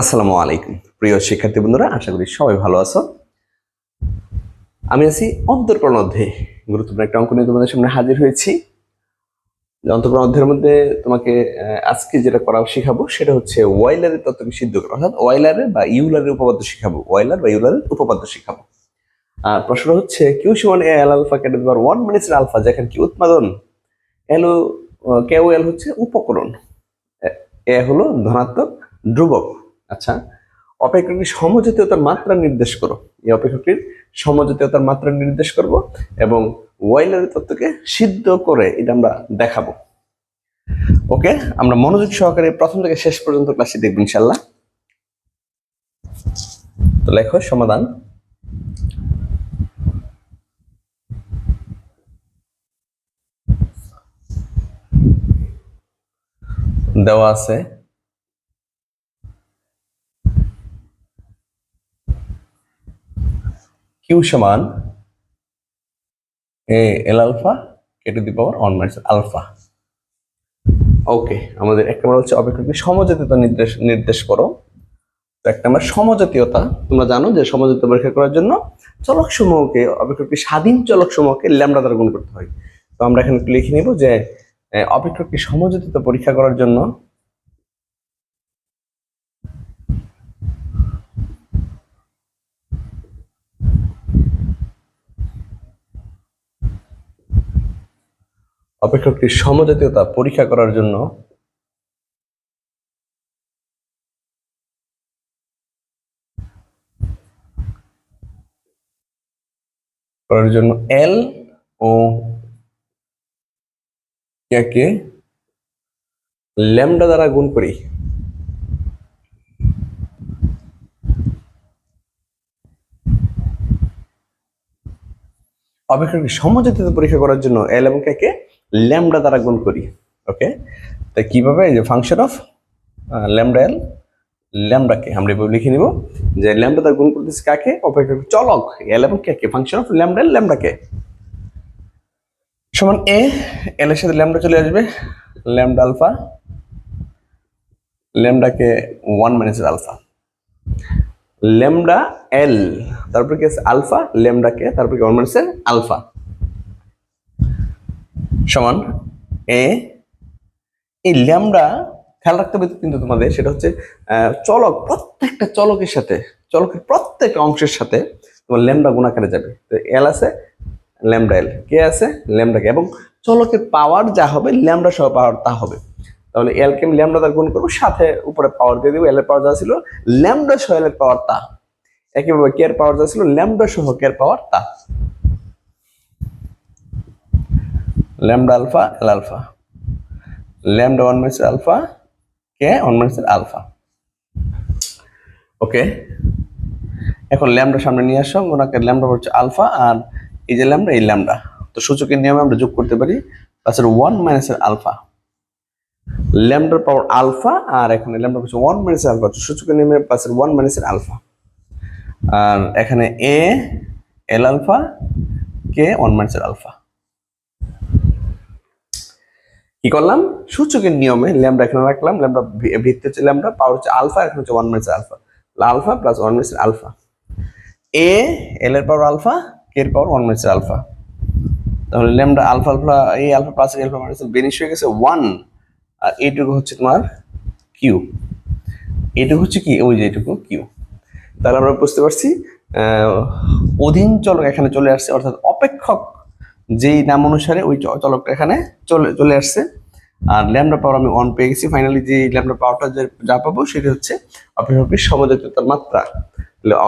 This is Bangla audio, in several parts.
আসসালামু আলাইকুম। প্রিয় শিক্ষার্থী বন্ধুরা, আশা করি সবাই ভালো আছো। আমি আছি অন্তর্করণ অধ্যায়ে গুরুত্বপূর্ণ একটা অঙ্ক নিয়ে তোমাদের সামনে হাজির হয়েছি। অন্তর্করণ অধ্যায়ের মধ্যে তোমাকে আজকে যেটা করা শেখাবো সেটা হচ্ছে ওয়াইলারের তত্ত্বকে সিদ্ধ করা। অর্থাৎ ওয়াইলারের বা ইউলারের উপপাদ্য শেখাবো। ওয়াইলার বা ইউলারের উপপাদ্য শেখাবো। আর প্রশ্ন হচ্ছে, কিউ সমান এল আলফা ক্যাটের বার ওয়ান মিনিটের আলফা, যেখানে কি উৎপাদন? এল কে ও এল হচ্ছে উপকরণ। এ হলো ধনাত্মক ধ্রুবক। আচ্ছা অপেক্ষকটির সমজাতীয়তার মাত্রা নির্দেশ করো। এই অপেক্ষকটির সমজাতীয়তার মাত্রা নির্দেশ করব এবং ওয়াইলারের তত্ত্বকে সিদ্ধ করে এটা আমরা দেখাবো। ওকে, আমরা মনোযোগ সহকারে প্রথম থেকে শেষ পর্যন্ত ক্লাসে দেখব ইনশাল্লাহ তো লেখো, সমাধান। দেওয়া আছে। কিউ সমান A L alpha K to the power one minus alpha. Okay আমাদের এক নম্বর হচ্ছে অপেক্ষকটি সমজাতীয়তা নির্দেশ নির্দেশ করো। তো এক নম্বর সমজাতীয়তা তোমরা জানো যে সমজাতীয় পরীক্ষা করার জন্য চলক সমূহকে অপেক্ষকটি স্বাধীন চলক সমূহকে ল্যামডা দ্বারা গুণ করতে হয়। তো আমরা এখানে লিখে নিব যে আহ, অপেক্ষকটি সমজাতীয়তা পরীক্ষা করার জন্য অপেক্ষকটির সমজাতীয়তা পরীক্ষা করার জন্য করার জন্য এল ও কে ল্যামডা দ্বারা গুণ করি। অপেক্ষকটি সমজাতীয়তা পরীক্ষা করার জন্য এল এবং কে ল্যামডা দ্বারা গুণ করি ওকে তাই কীভাবে? যে ফাংশন অফ ল্যামডা এল ল্যামডাকে আমরা এভাবে লিখে নিব যে ল্যামডা দ্বারা গুণ করতেছি কাকে? অপেক্ষক চলক এল এবং K. K function of lambda L ল্যামডাকে সমান এ এল এর সাথে ল্যামডা চলে আসবে lambda alpha ল্যামডাকে one minus alpha lambda L তারপর কি আছে? আলফা ল্যামডাকে তারপর কি ওয়ান মাইনাস আলফা সমান এ, এই ল্যামডা খেয়াল রাখতে হবে কিন্তু তোমাদের, সেটা হচ্ছে চলক, প্রত্যেকটা চলকের সাথে, চলকের প্রত্যেকটা অংশের সাথে তোমার ল্যামডা গুণাকারে যাবে। তো এল আছে, ল্যামডা এল কে আছে, ল্যামডা কে এবং চলকের পাওয়ার যা হবে, ল্যামডা সহ পাওয়ার তা হবে। তাহলে এল কে আমি ল্যামডা দ্বারা গুণ করব, সাথে উপরে পাওয়ার দিয়ে দেবো এল এর পাওয়ার যা ছিল, ল্যামডা সহ এল এর পাওয়ার তা। একইভাবে কে এর পাওয়ার যা ছিল, ল্যামডা সহ কে এর পাওয়ার তা। Lambda alpha, L alpha. Lambda one minus alpha, K? One minus alpha. Okay. এখন ল্যামডা সামনে নিয়ে আসো ওনাকে ল্যামডা হচ্ছে আলফা, আর এই যে ল্যামডা, এই ল্যামডা। তো সূচকের নিয়মে আমরা যোগ করতে পারি প্লাসের ওয়ান মাইনাসের আলফা। ল্যামডার পাওয়ার আলফা, আর এখানে ল্যামডা হচ্ছে ওয়ান মাইনাস আলফা সূচকের নিয়মে প্লাসের ওয়ান মাইনাসের আলফা। আর এখানে A L alpha, K? One মাইনাসের আলফা। কি করলাম? সূচকের নিয়মে ল্যামডা এখানে রাখলাম, ল্যামডা ভিত্তি হচ্ছে ল্যামডা, পাওয়ার হচ্ছে আলফা, এখানে হচ্ছে one minus alpha alpha plus one minus alpha A L এর পাওয়ার আলফা কে এর পাওয়ার ওয়ান মাইনাস আলফা তাহলে ল্যামডা আলফা আলফা এই alpha plus alpha minus vanish হয়ে গেছে ওয়ান আর এইটুকু হচ্ছে তোমার কিউ এইটুকু হচ্ছে কি? ওই যে এইটুকু কিউ তাহলে আমরা বুঝতে পারছি অধীন চলক এখানে চলে আসছে, অর্থাৎ অপেক্ষক যেই নাম অনুসারে ওই চলকটা এখানে চলে চলে আসছে। আর ল্যামডা পাওয়ার আমি অন পেয়ে গেছি। ফাইনালি যে ল্যামডা পাওয়ারটা যে পাবো সেটা হচ্ছে অপেক্ষকের সমজাতীয়তার মাত্রা।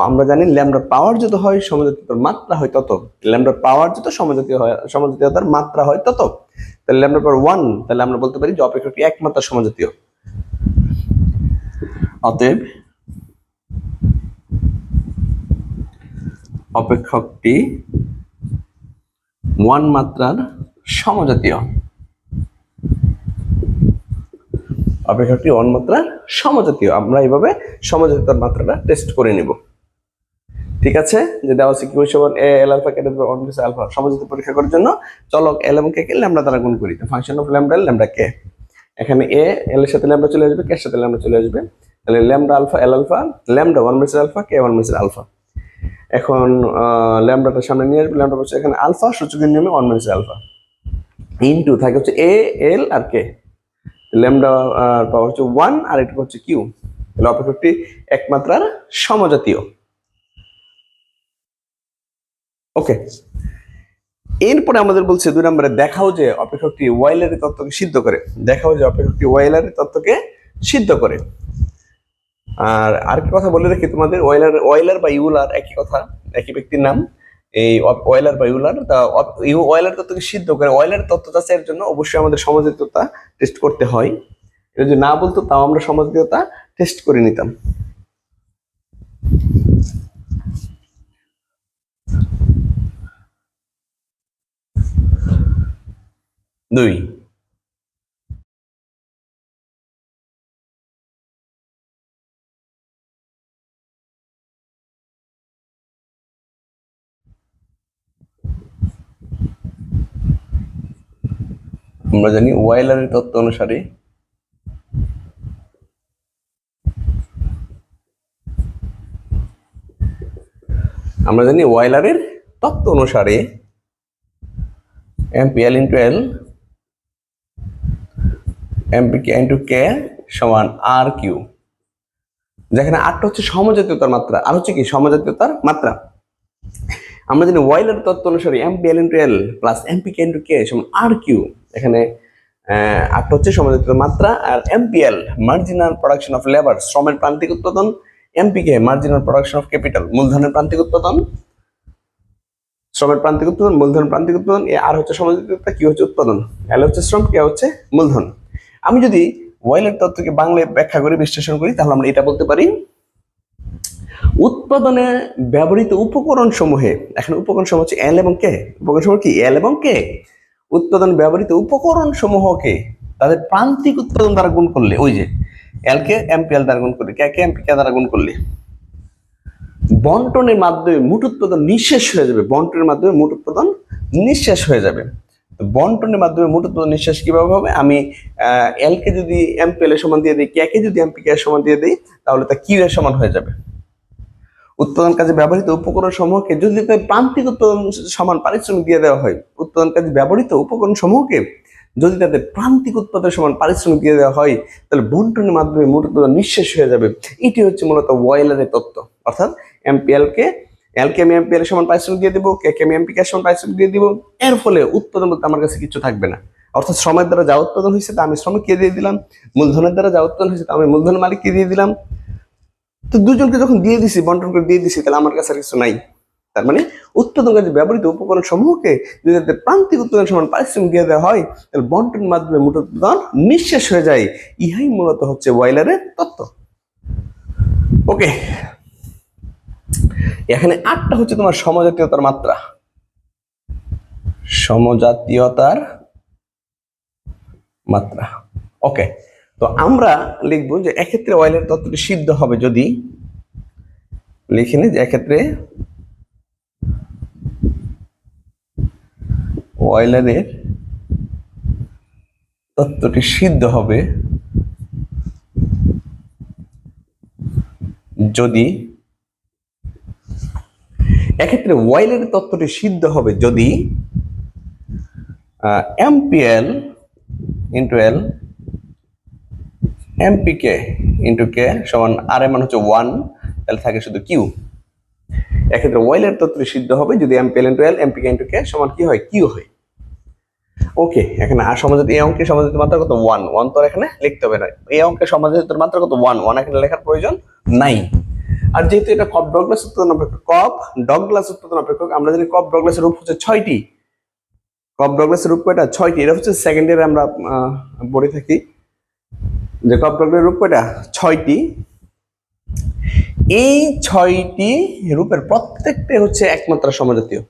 আমরা জানি ল্যামডা পাওয়ার যত হয় সমজাতীয়তার মাত্রা হয় তত। ল্যামডা পাওয়ার যত সমজাতীয় হয় সমজাতীয়তার মাত্রা হয় তত। তাহলে ল্যামডা পাওয়ার ওয়ান তাহলে আমরা বলতে পারি যে অপেক্ষকটি একমাত্রা সমজাতীয় অতএব অপেক্ষকটি ওয়ান মাত্রার সমজাতীয়। অপেক্ষকটি ওয়ান মাত্রার সমজাতীয়। আমরা এইভাবে সমজাতীয়তার মাত্রাটা টেস্ট করে নিব। ঠিক আছে? যে দেওয়া এ, এল আলফা কেটে আলফা সমজাতীয় পরীক্ষা করার জন্য চলক এল এবং কে কে ল্যামডা দ্বারা গুণ করি। Function of lambda lambda K? এখানে এ, এল এর সাথে ল্যামডা চলে আসবে, কে সাথে ল্যামডা চলে আসবে? তাহলে lambda alpha, L alpha, lambda one minus alpha, K one minus alpha? এখন ল্যামডাটা সামনে নিয়ে আসবে ল্যামডা হচ্ছে এখানে আলফা সূচকের নিয়মে ওয়ান মাইনাস আলফা ইনটু থাকে হচ্ছে A L R K lambda পাওয়ার হচ্ছে ওয়ান আর এটা হচ্ছে কিউ তাহলে অপেক্ষকটি একমাত্রার সমজাতীয়। ওকে এরপরে আমাদের বলছে দুই নম্বরে দেখাও যে অপেক্ষকটি ওয়াইলারি তত্ত্বকে সিদ্ধ করে। দেখাও যে অপেক্ষকটি ওয়াইলারি তত্ত্বকে সিদ্ধ করে। আর আরেকটা কথা বলে রাখি তোমাদের ওয়াইলার ওয়াইলার বা ইউলার একই কথা, একই ব্যক্তির নাম। এই ওয়াইলার বা ইউলার, তা ওয়াইলার তত্ত্বকে সিদ্ধ করে ওয়াইলার তত্ত্ব যাচাইয়ের জন্য অবশ্যই আমাদের সমাজিততা টেস্ট করতে হয়। এটা যদি না বলতো, তাও আমরা সমাজিততা টেস্ট করে নিতাম। দুই। আমরা জানি ওয়াইলারের তত্ত্ব অনুসারে আমরা জানি ওয়াইলারের তত্ত্ব অনুসারে MPL into L MP K into K সমান আর কিউ যেখানে আটটা হচ্ছে সমজাতীয়তার মাত্রা। আর হচ্ছে কি? সমজাতীয়তার মাত্রা। আমরা জানি ওয়াইলার তত্ত্ব অনুসারে MPL into L plus MP K into K সমান আর কিউ এখানে আটটা হচ্ছে সমজাতীয় মাত্রা আর MPL marginal production of labour শ্রমের প্রান্তিক উৎপাদন। MPK marginal production of capital মূলধনের প্রান্তিক উৎপাদন। শ্রমের প্রান্তিক উৎপাদন মূলধন প্রান্তিক উৎপাদন, এ আর হচ্ছে সমাজিততা কি হচ্ছে উৎপাদন? এল হচ্ছে শ্রম কে হচ্ছে মূলধন। আমি যদি ওয়েলের তত্ত্বকে বাংলায় ব্যাখ্যা করে বিশ্লেষণ করি, তাহলে আমরা এটা বলতে পারি। উৎপাদনে ব্যবহৃত উপকরণ সমূহে এখানে উপকরণ সমূহ হচ্ছে এল এবং কে উপকরণ সমূহ কি? এল এবং কে উৎপাদন ব্যবহৃত উপকরণ সমূহকে তাদের প্রান্তিক উৎপাদন দ্বারা গুণ করলে, ওই যে এলকে এমপিএল দ্বারা গুণ করলে কে কে এমপি কে দ্বারা গুণ করলে, বন্টনের মাধ্যমে মোট উৎপাদন নিঃশেষ হয়ে যাবে। বন্টনের মাধ্যমে মোট উৎপাদন নিঃশেষ হয়ে যাবে। বন্টনের মাধ্যমে মোট উৎপাদন নিঃশেষ কীভাবে হবে? আমি এল কে যদি এমপিএল এর সমান দিয়ে দিই কে যদি এমপি কে সমান দিয়ে দিই, তাহলে তা কিউ এর সমান হয়ে যাবে? উৎপাদন কাজে ব্যবহৃত উপকরণ সমূহকে যদি প্রান্তিক উৎপাদন সমান পারিশ্রমিক দিয়ে দেওয়া হয় উৎপাদন কাজে ব্যবহৃত উপকরণ সমূহকে যদি তাদের প্রান্তিক উৎপাদন সমান পারিশ্রমিক দিয়ে দেওয়া হয়, তাহলে বন্টনের মাধ্যমে মোট উৎপাদন নিঃশেষ হয়ে যাবে। এটি হচ্ছে মূলত ওয়াইলারের তত্ত্ব। অর্থাৎ এমপিএল কে, এল কে আমি এমপিএল সমান পারিশ্রমিক দিয়ে দিব, কে আমি এমপি কে সমান পারিশ্রমিক দিয়ে দিব, এর ফলে উৎপাদন বলতে আমার কাছে কিছু থাকবে না। অর্থাৎ শ্রমের দ্বারা যা উৎপাদন হয়েছে তা আমি শ্রমিককে দিয়ে দিলাম, মূলধনের দ্বারা যা উৎপাদন হয়েছে তা আমি মূলধন মালিককে দিয়ে দিলাম। তো দুজনকে যখন দিয়ে দিছি, বন্টন করে দিয়ে দিছি, তাহলে আমার কাছে আর কিছু নাই। তার মানে উৎপাদন কাজে ব্যবহৃত উপকরণ সমূহকে যদি তাদের প্রান্তিক উৎপাদন সমান পারিশ্রমিক দিয়ে দেওয়া হয়, তাহলে বন্টন মাধ্যমে মোট উৎপাদন নিঃশেষ হয়ে যায়। ইহাই মূলত হচ্ছে ওয়াইলারের তত্ত্ব। ওকে। এখানে আটটা হচ্ছে তোমার সমজাতীয়তার মাত্রা। সমজাতীয়তার মাত্রা। ওকে। তো আমরা লিখব যে এক্ষেত্রে অয়েলের তত্ত্বটি সিদ্ধ হবে যদি লিখে নি যে এক্ষেত্রে অয়েলারের তত্ত্বটি সিদ্ধ হবে যদি এক্ষেত্রে ওয়াইলের তত্ত্বটি সিদ্ধ হবে যদি MPL into L MPK into K সমান আর এর মান হচ্ছে ওয়ান তাহলে থাকে শুধু কিউ এক্ষেত্রে ওয়াইলের তত্ত্বটি সিদ্ধ হবে যদি M MPL into L MPK into K সমান কি হয়? কিউ হয়। ওকে এখানে আর সমাজত এই অঙ্কের সমাজিত মাত্রা কত? ওয়ান ওয়ান তো এখানে লিখতে হবে না। এই অঙ্কের সমাজিত মাত্রা কত? ওয়ান ওয়ান এখানে লেখার প্রয়োজন নাই। আর যেহেতু এটা কপ ডগলাস উৎপাদন অপেক্ষক কপ ডগলাস উৎপাদন অপেক্ষক, আমরা জানি কপ ডগলাসের রূপ হচ্ছে ছয়টি। কপ ডগলাসের রূপ কয়টা? ছয়টি। এটা হচ্ছে সেকেন্ড ইয়ারে আমরা পড়ে থাকি। যে কপ ডগলাসের রূপ কয়টা? ছয়টি। এই ছয়টি রূপের প্রত্যেকটা হচ্ছে একমাত্র সমজাতীয়।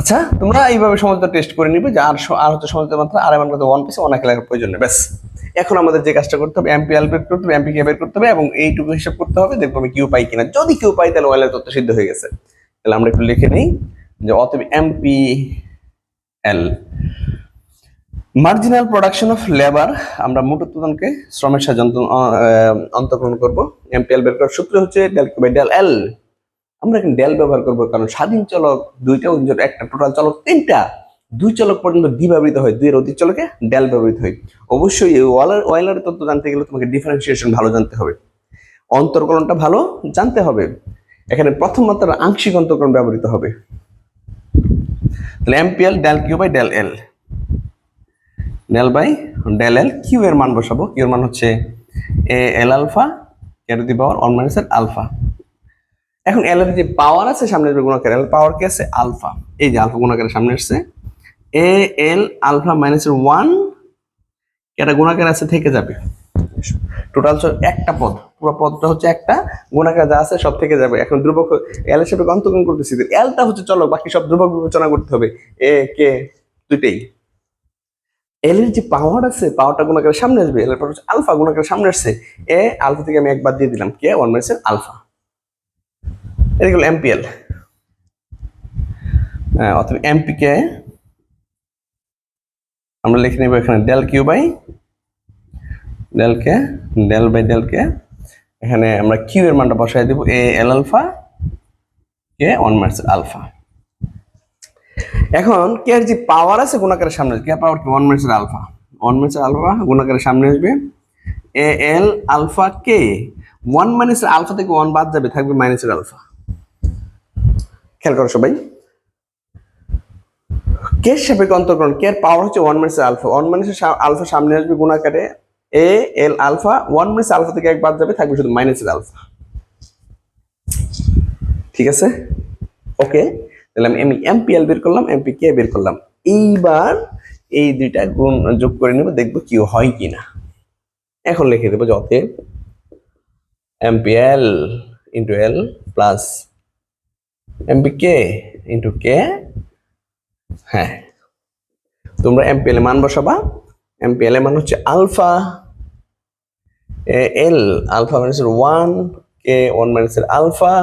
আচ্ছা তোমরা এইভাবে সমঝোতা টেস্ট করে নিবে যে আর আর হচ্ছে সমঝোতা মাত্রা, আর এমন কথা ওয়ান পিসে অনেক লেখার প্রয়োজন নেই, ব্যাস। এখন আমাদের যে কাজটা করতে হবে এমপি এল বের করতে হবে এমপি কে বের করতে হবে এবং এইটুকু হিসাব করতে হবে, দেখব আমি কিউ পাই কিনা। যদি কিউ পাই, তাহলে ওয়াইলের তথ্য সিদ্ধ হয়ে গেছে। তাহলে আমরা একটু লিখে নিই যে অতএব MP L marginal production of labour আমরা মোট উৎপাদনকে শ্রমের সাহায্যে অন্তর্গ্রহণ করব। এমপিএল বের করার সূত্র হচ্ছে ডেল বাই ডেল এল আমরা এখানে ডেল ব্যবহার করব কারণ স্বাধীন চলক, দুইটা একটা টোটাল চলক, তিনটা। দুই চলক পর্যন্ত ডি ব্যবহৃত হয়, দুইয়ের অধিক চলকে ডেল ব্যবহৃত হয়। অবশ্যই ওয়ালার ওয়েলার তত্ত্ব জানতে গেলে তোমাকে ডিফারেন্সিয়েশন ভালো জানতে হবে। অন্তর্কলনটা ভালো জানতে হবে। এখানে প্রথম মাত্রার আংশিক অন্তর্কলন ব্যবহৃত হবে। তাহলে MPL del Q by del L del by del L, Q এর মান বসাবো। কিউ এর মান হচ্ছে A L alpha to the power one minus L alpha. এখন এল এর যে পাওয়ার আছে, সামনে আসবে গুণাকার, এল পাওয়ার কি আছে? আলফা। এই যে আলফা গুণাকারের সামনে আসছে A L alpha minus one এটা গুণাকার আছে, থেকে যাবে। টোটাল একটা পদ। পুরো পদটা হচ্ছে একটা, গুণাকার যা আছে সব থেকে যাবে। এখন ধ্রুবক, এল এর সাথে অন্তর্গণ করতেছি। এলটা হচ্ছে চলো বাকি সব ধ্রুবক বিবেচনা করতে হবে। এ, কে, দুইটাই। এল এর যে পাওয়ার আছে পাওয়ারটা গুণাকারের সামনে আসবে এল এর পাওয়ার আলফা গুণাকারের সামনে আসছে। এ আলফা থেকে আমি একবার দিয়ে দিলাম কে ওয়ান মাইনাস আলফা এটা হলো এমপিএল এমপি কে আমরা লিখে নেব এখানে del Q by del K del by del K এখানে আমরা কিউ এর মানটা বসাই দেব A L alpha K one minus alpha এখন কে যে পাওয়ার আছে গুণাকারের সামনে কে? পাওয়ার কি one minus alpha one minus alpha গুণাকারের সামনে আসবে। A L alpha K one minus alpha থেকে ওয়ান বাদ যাবে, থাকবে মাইনাসের আলফা খেয়াল করো সবাই। কে সাপেক্ষে অন্তর্করণ কে পাওয়ার হচ্ছে one minus alpha one minus alpha সামনে আসবে গুণাকারে। A L alpha one minus alpha থেকে এক বাদ যাবে, থাকবে শুধু মাইনাসের আলফা ঠিক আছে? ওকে তাহলে আমি এমপিএল বের করলাম এমপি কে বের করলাম। এইবার এই দুইটা গুণ যোগ করে নেব, দেখব কি হয় কিনা। এখন লিখে দেবো যে অতএব MPL into L plus MP K into K হ্যাঁ। তোমরা এমপিএল মান বসাবা। এমপিএল মান হচ্ছে আলফা এল আলফা মাইনাসের ওয়ান কে ওয়ান মাইনাসের আলফা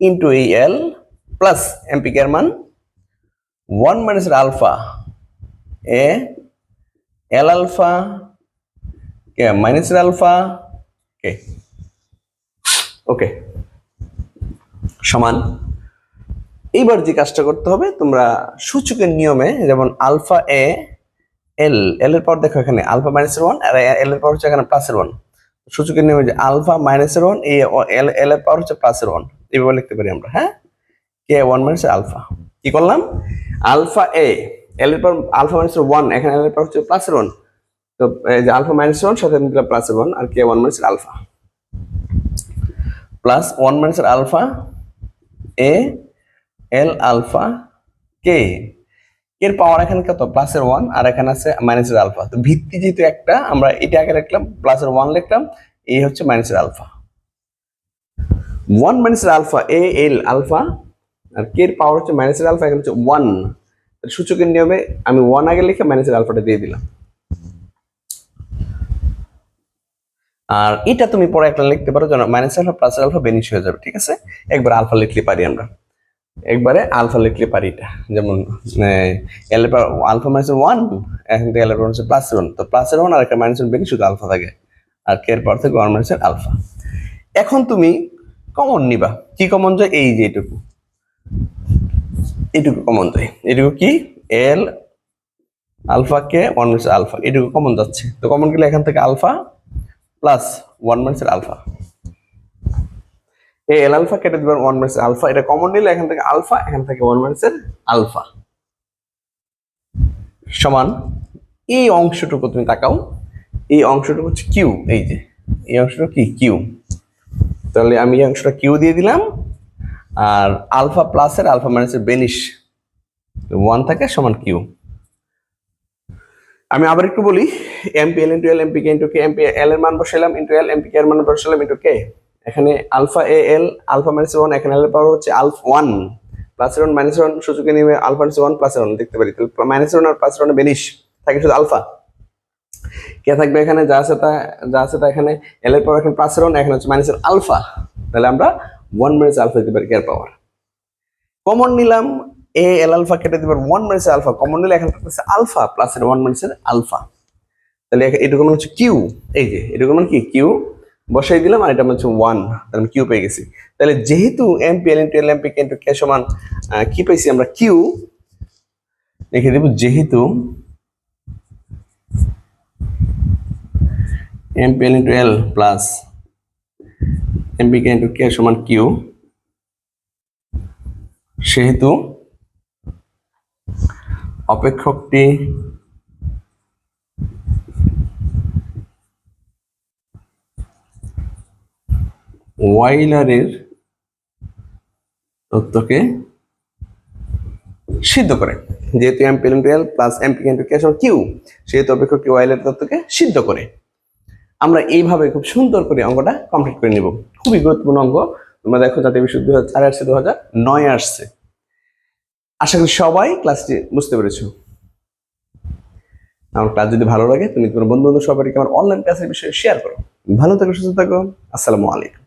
ইন্টু এই এল প্লাস এমপি কে এর মান? ওয়ান মাইনাসের আলফা এ, এল আলফা কে মাইনাসের আলফা কে? ওকে, সমান। এইবার যে কাজটা করতে হবে, তোমরা সূচকের নিয়মে যেমন আলফা এ, এল এল এর পর দেখো এখানে, আলফা মাইনাসের ওয়ান আর এল এর পর হচ্ছে এখানে প্লাসের ওয়ান সূচকের নিয়মে যে আলফা মাইনাসের ওয়ান এল এল এর পাওয়ার হচ্ছে প্লাসের ওয়ান এইভাবে লিখতে পারি আমরা হ্যাঁ? কে ওয়ান মাইনাস আলফা কি করলাম? আলফা এ এল এর পর আলফা মাইনাস ওয়ান এখানে এল এর পর হচ্ছে প্লাস ওয়ান তো এই যে আলফা মাইনাস ওয়ান সাথে দিলাম প্লাসের one R K one minus alpha plus one minus alpha A L alpha K এর পাওয়ার এখানে কত? প্লাসের ওয়ান আর এখানে আছে মাইনাসের আলফা তো ভিত্তি যেহেতু একটা, আমরা এটা আগে লিখলাম প্লাসের ওয়ান লিখলাম এই হচ্ছে মাইনাসের আলফা ওয়ান মাইনাসের আলফা এ এল আলফা আর কে এর পাওয়ার হচ্ছে মাইনাসের আলফা এখানে হচ্ছে ওয়ান সূচকের নিয়মে আমি ওয়ান আগে লিখে মাইনাসের আলফাটা দিয়ে দিলাম। আর এটা তুমি পরে একটা লিখতে পারো, যেন minus alpha plus alpha vanish হয়ে যাবে, ঠিক আছে? একবার আলফা লিখলে পারি আমরা। একবারে আলফা লিখলে পারি এটা। যেমন এল এর আলফা মাইনাস ওয়ান এখান থেকে এল এর হচ্ছে প্লাস ওয়ান তো প্লাস ওয়ান আর একটা মাইনাস ওয়ান বেরিয়ে শুধু আলফা থাকে। আর কে এর পর থেকে ওয়ান মাইনাস আলফা এখন তুমি কমন নিবা। কি কমন যায় এই যে এটুকু কমন যায় এটুকু কি? L alpha K one minus alpha এটুকু কমন যাচ্ছে। তো কমন গেলে এখান থেকে alpha plus one minus alpha এই এল আলফা কেটে দিবেন ওয়ান মাইনাস আলফা এটা কমন নিলে এখান থেকে আলফা এখান থেকে ওয়ান মাইনাস আলফা সমান এই অংশটুকু তুমি তাকাও। এই অংশটুকু হচ্ছে কিউ এই যে। এই অংশটা কি? কিউ তাহলে আমি এই অংশটা কিউ দিয়ে দিলাম। আর আলফা প্লাসের আলফা মাইনাসের বেনিশ ওয়ান থাকে সমান কিউ আমি আবার একটু বলি MP L into L MP K into K MP L এর মান বসাইলাম ইন্টু এল এমপি কে এর মান বসাইলাম ইন্টু কে এখানে alpha A L alpha minus one এখানে এল পাওয়ার হচ্ছে alpha one plus one minus one সূচকে নেমে alpha minus one plus one দেখতে পারি। তাহলে মাইনাস ওয়ান আর প্লাস ওয়ান বেনিশ থাকে শুধু আলফা। কে থাকবে এখানে, যা আছে তা, যা আছে তা এখানে এল এর পাওয়ার এখানে প্লাস ওয়ান এখানে হচ্ছে মাইনাস আলফা। তাহলে আমরা ওয়ান মাইনাস আলফা দিতে পারি এর পাওয়ার কমন নিলাম এ এল আলফা কেটে দিবার ওয়ান মাইনাস আলফা কমন নিলে এখানে থাকতেছে আলফা প্লাস এর ওয়ান মাইনাস আলফা তাহলে এটুকু মানে হচ্ছে মানে বসাই দিলাম আর এটা মানে হচ্ছে ওয়ান তাহলে কিউ পেয়ে গেছি। তাহলে যেহেতু M P L into L M P into K সমান কি পাইছি আমরা? কিউ লিখে দেব যেহেতু M P L into L plus M P K into K সমান কিউ সেহেতু অপেক্ষকটি ওয়াইলারের তত্ত্বকে সিদ্ধ করে। যেহেতু M P L plus M P Q সেহেতু অপেক্ষকটি ওয়াইলারের তত্ত্বকে সিদ্ধ করে। আমরা এইভাবে খুব সুন্দর করে অঙ্কটা কমপ্লিট করে নিব। খুবই গুরুত্বপূর্ণ অঙ্ক। তোমরা দেখো যাতে বিশুদ্ধ দু হাজার চার আসছে দু হাজার নয় আসছে। আশা করি সবাই ক্লাসটি বুঝতে পেরেছ। আমার ক্লাস যদি ভালো লাগে, তুমি তোমার বন্ধু বান্ধব সবাইকে আমার অনলাইন ক্লাসের বিষয়ে শেয়ার করো। ভালো থাকো, সুস্থ থাকো। আসসালামু আলাইকুম।